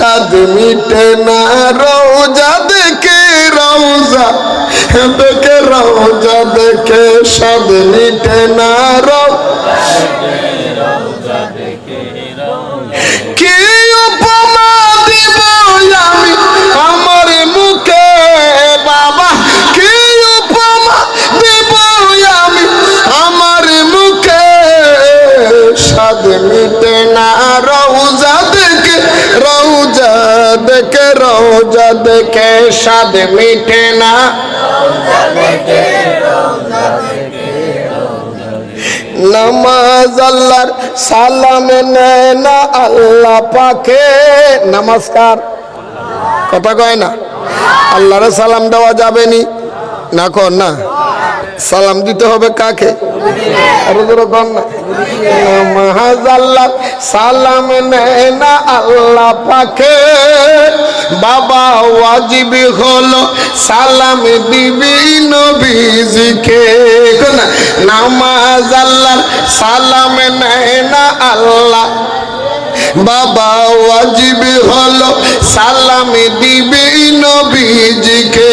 স্বাদ মিটে না রোজা স্বাদ মিটে না। নামাজ আল্লাহর সালাম নেয় না, আল্লাহ পাকে। নমস্কার। কথা কয় না? আল্লাহর সালাম দেওয়া যাবে নি? না কর না? সালাম দিতে হবে কাকে? সালাম নেয় না আল্লাহ বাবা ওয়াজিবি হলো সালাম দিবি নবীজিকে। নামাজ সালাম নেয় না আল্লাহ। বাবা ওয়াজিব হলো সালাম দিবি নবীজিকে।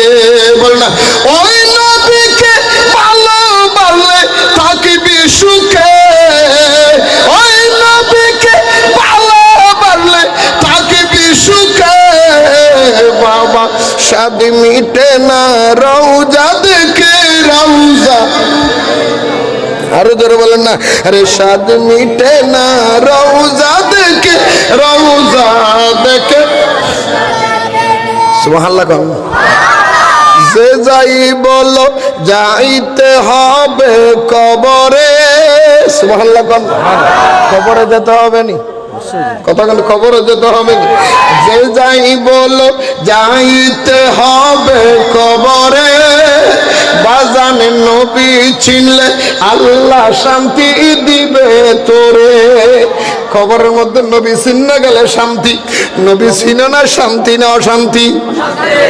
বল না ওই সুখে, ওই নবীকে ভালো বলে থাকবি সুখে? বাবা স্বাদ মিটে না রৌজা দেখে রৌজা আরও জোরে বলেন না, আরে স্বাদ মিটে না রৌজা দেখে রৌজা দেখে। সুবহানাল্লাহ কম যে যাই বলো, যাইতে হবে কবরে। কবরে যেতে হবে নি? কতক্ষণ খবরে যেতে হবে যে যাই বলো, যাইতে হবে কবরে। বাজান নবী চিনলে আল্লাহ শান্তি দিবে তোরে। খবরের মধ্যে নবী চিনে গেলে শান্তি, নবী চিনে না শান্তি না অশান্তি?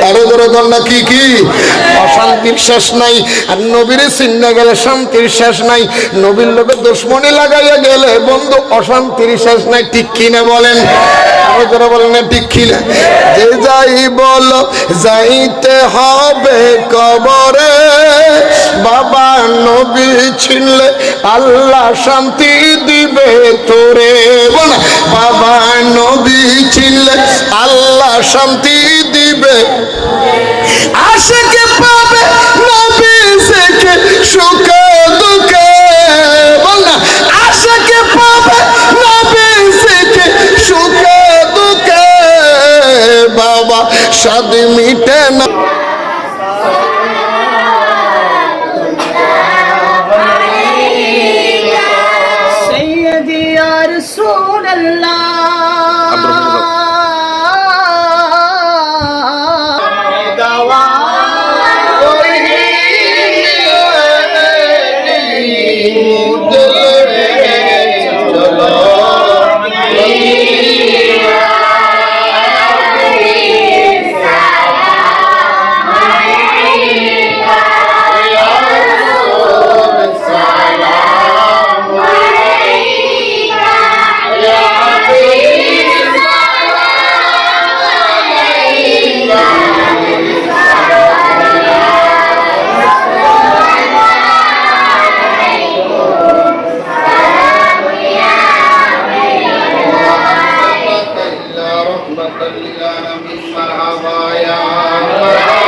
আরও ধরে না, কি কি? অশান্তির শেষ নাই, আর নবীর চিনে গেলে শান্তির শেষ নাই, নবীর লোকে দুশ্মনী লাগাইয়া গেলে বন্ধু, অশান্তির শেষ নাই, ঠিক কিনা বলেন? আরও জোরে বলেন না, ঠিক কিনা যে যাই বলো, যাইতে হবে কবরে নবী আল্লাহ শান্তি দিবে তোরে। বাবা নবী ছিনলে আল্লাহ শান্তি দিবে। আশেকে পাবে নবী থেকে সুখে দুঃখে। না পাবে নবী থেকে সুখে দুঃখে। বাবা স্বাদ মিটে না। ورحمة للعالمين مرحبا يا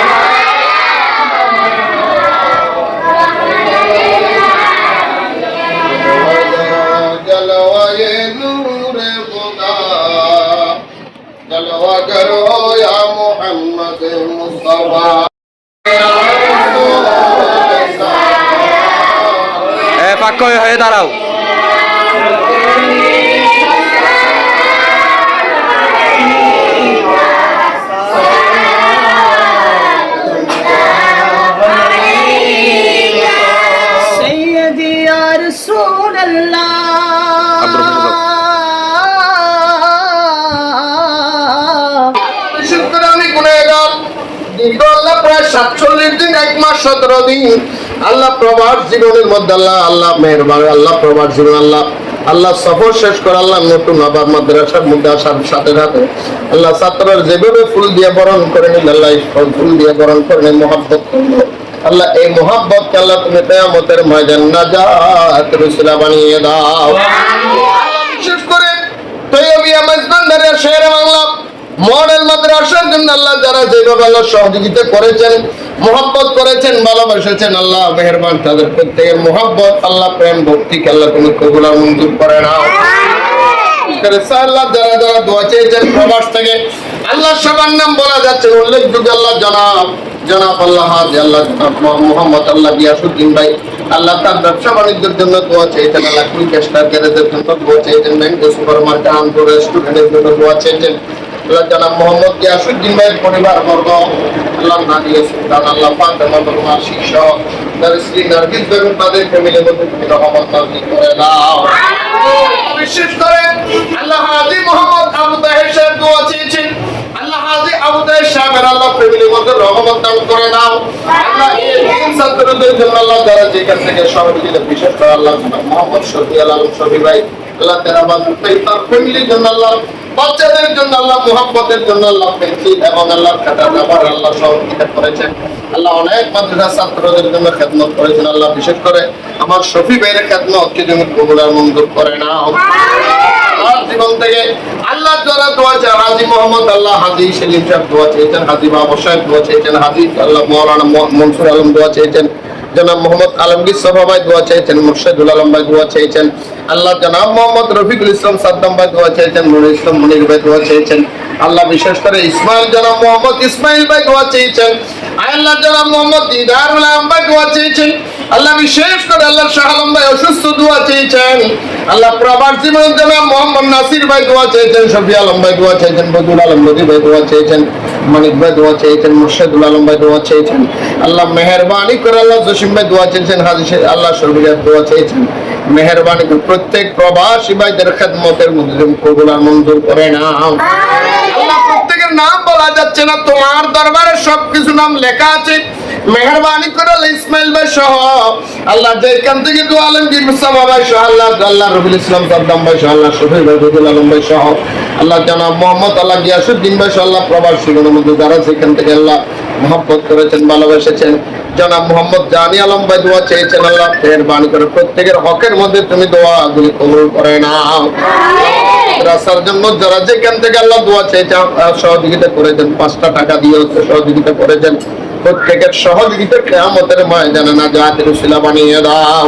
کرو یا محمد مصطفیٰ اے پاکو ہوئے داراؤ সাতচল্লিশ দিন এক মাস সতেরো দিন। আল্লাহ প্রভার জীবনের মধ্যে আল্লাহ আল্লাহ মেহরবান আল্লাহ প্রভার জীবন আল্লাহ আল্লাহ সফর শেষ করে আল্লাহ নতুন আবার মাদ্রাসার মধ্যে আসার সাথে সাথে আল্লাহ ছাত্ররা যেভাবে ফুল দিয়ে বরণ করে নিল আল্লাহ এই ফুল দিয়ে বরণ করে নিন মহাব্বত আল্লাহ এই মোহাব্বতকে আল্লাহ তুমি কেয়ামতের ময়দান নাজাত রসুলা বানিয়ে দাও। বিশেষ করে তৈয়বিয়া মজবান্দারের শের বাংলা মডেল মাদ্রাসার জন্য আল্লাহ যারা যেভাবে আল্লাহ সহযোগিতা করেছেন, মোহাব্বত করেছেন, ভালোবেসেছেন, আল্লাহ মেহরবান তাদের প্রত্যেকের মোহাব্বত, আল্লাহ প্রেম ভক্তিকে আল্লাহ তুমি কবুল মঞ্জুর করে করে আল্লাহ মোহাম্মদ আল্লাহ আল্লাহ তার ব্যবসা বাণিজ্যের জন্য জন্য রেস্টুরেন্টের জন্য দোয়া চেয়েছেন। আল্লাহ জনাব মোহাম্মদ গিয়াসুদ্দিন ভাইয়ের পরিবার বর্গ আল্লাহ নাদিয়া সুলতান আল্লাহ নার্গিস বেগম তাদের ফ্যামিলির মধ্যে তুমি রহমত নাজিল করে দাও বিশেষ করে আল্লাহ হাজি মোহাম্মদ আবু তাহের সাহেব দোয়া চেয়েছেন। আল্লাহ হাজি আবু তাহের সাহেবের আল্লাহ ফ্যামিলির মধ্যে রহমত দান করে দাও আল্লাহ এই দিন ছাত্রদের জন্য আল্লাহ যারা যেখান থেকে সহযোগিতা বিশেষ করে আল্লাহ মোহাম্মদ শফি আলম শফি ভাই আল্লাহ তেরা বাজু তার ফ্যামিলির জন্য আল্লাহ বাচ্চাদের জন্য আল্লাহ মোহাম্মতের জন্য আল্লাহ পেন্সিল এবং আল্লাহ খাতা দাবার আল্লাহ সহযোগিতা করেছেন। আল্লাহ অনেক মাদ্রাসা ছাত্রদের জন্য খেদমত করেছেন আল্লাহ বিশেষ করে আমার শফি ভাইয়ের খেদমতকে তুমি কবুলার মঞ্জুর করে না। আমার জীবন থেকে আল্লাহ দ্বারা দোয়া চান হাজি মোহাম্মদ আল্লাহ হাজি সেলিম সাহেব দোয়া চেয়েছেন হাজি বাবু সাহেব দোয়া চেয়েছেন হাজি আল্লাহ মৌলানা মনসুর আলম দোয়া চেয়েছেন। জনাব মোহাম্মদ আলমগীর সভা ভাই দোয়া চেয়েছেন মুর্শেদুল আলম ভাই দোয়া চেয়েছেন আল্লাহ জনাব মোহাম্মদ রফিকুল ইসলাম সাদ্দাম ভাই দোয়া চেয়েছেন নুরুল ইসলাম মুনির ভাই দোয়া চেয়েছেন আল্লাহ বিশেষ করে ইসমাইল জনাব মোহাম্মদ ইসমাইল ভাই দোয়া চেয়েছেন আল্লাহ জনাব মোহাম্মদ দিদারুল আলম ভাই দোয়া চেয়েছেন আল্লাহ বিশেষ করে আল্লাহ শাহ আলম ভাই অসুস্থ দোয়া চেয়েছেন আল্লাহ প্রবার জীবন জনাব মোহাম্মদ নাসির ভাই দোয়া চেয়েছেন শফি আলম ভাই দোয়া চেয়েছেন বদুল আলম নদী ভাই দোয়া চেয়েছেন মানিক ভাই দোয়া চেয়েছেন মুর্শেদুল আলম ভাই দোয়া চেয়েছেন আল্লাহ মেহরবানি করে আল্লাহ জসিম ভাই দোয়া চেয়েছেন হাজি আল্লাহ শরীরের দোয়া চেয়েছেন। মেহরবানি করে প্রত্যেক প্রবাসী ভাইদের খেদমতের মধ্যে কবুলা মঞ্জুর করে না আল্লাহ প্রত্যেকের নাম বলা যাচ্ছে না তোমার দরবারে সবকিছু নাম লেখা আছে। মেহরবানি করে ইসমাইল ভাই সহ। আল্লাহ যেখান থেকে দু আলমগীর মুসাফা ভাই সহ আল্লাহ আল্লাহ রবিল ইসলাম সাদ্দাম ভাই সহ আল্লাহ শফির ভাই রবিউল আলম ভাই সহ আল্লাহ জানাব মোহাম্মদ আল্লাহ গিয়াসুদ্দিন ভাই সহ আল্লাহ মধ্যে যারা সেখান থেকে আল্লাহ মহব্বত করেছেন ভালোবেসেছেন জনাব মোহাম্মদ জানি আলম ভাই দোয়া চেয়েছেন আল্লাহ মেহরবানি করে প্রত্যেকের হকের মধ্যে তুমি দোয়াগুলি কবুল করে নাও। রাস্তার জন্য যারা যেখান থেকে আল্লাহ দোয়া চেয়েছে সহযোগিতা করেছেন পাঁচটা টাকা দিয়ে সহযোগিতা করেছেন প্রত্যেকের সহযোগিতা কেয়ামতের ময়দানে না জাহাতের উসিলা বানিয়ে দাও।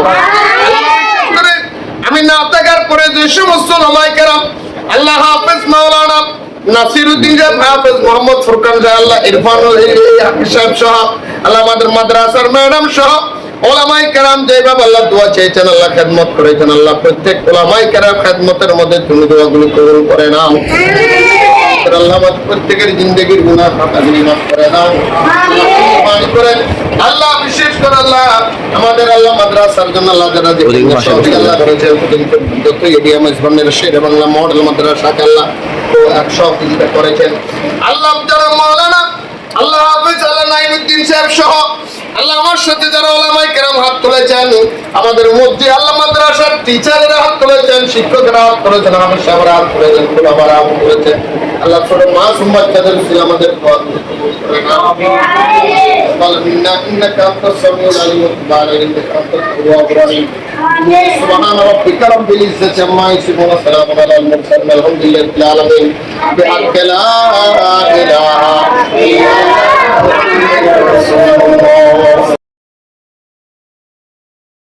আমি না থাকার পরে যে সমস্ত নামায় কেরাম আল্লাহ হাফেজ মাওলানা সাহেব হাফেজ মোহাম্মদ ফুরকান সাহেব আল্লাহ ইরফান সাহেব সহ আল্লাহ আমাদের মাদ্রাসার ম্যাডাম সহ ওলামাই কেরাম যেভাবে আল্লাহ দোয়া চেয়েছেন আল্লাহ খেদমত করেছেন আল্লাহ প্রত্যেক ওলামাই কেরাম খেদমতের মধ্যে তুমি দোয়াগুলো কবুল করে নাও। আল্লাহ প্রত্যেকের জিন্দগির গুনাহ খাতাগুলি মাফ করে দাও আল্লাহ করেন। করে আল্লাহ বিশেষ করে আল্লাহ আমাদের আল্লাহ মাদ্রাসার জন্য আল্লাহ যারা যে আল্লাহ করেছে যত এরিয়া মেজবানের শের বাংলা মডেল মাদ্রাসাকে আল্লাহ তো একশো কিছুটা করেছেন। আল্লাহ যারা মৌলানা আল্লাহ হাফেজ আল্লাহ নাইমুদ্দিন সাহেব সহ আল্লাহ আমার সাথে যারা ইমাম হাত তুলেছেন আমাদের মধ্যে আল্লাহ মাদ্রাসার টিচারেরা হাত তুলেছেন শিক্ষকেরা হাত তুলেছেন আমার সবার হাত তুলেছেন খোলাবারা হাত তুলেছেন। আল্লাহ ছোট মাসুম বাচ্চাদের ছিল আমাদের পথ سبحان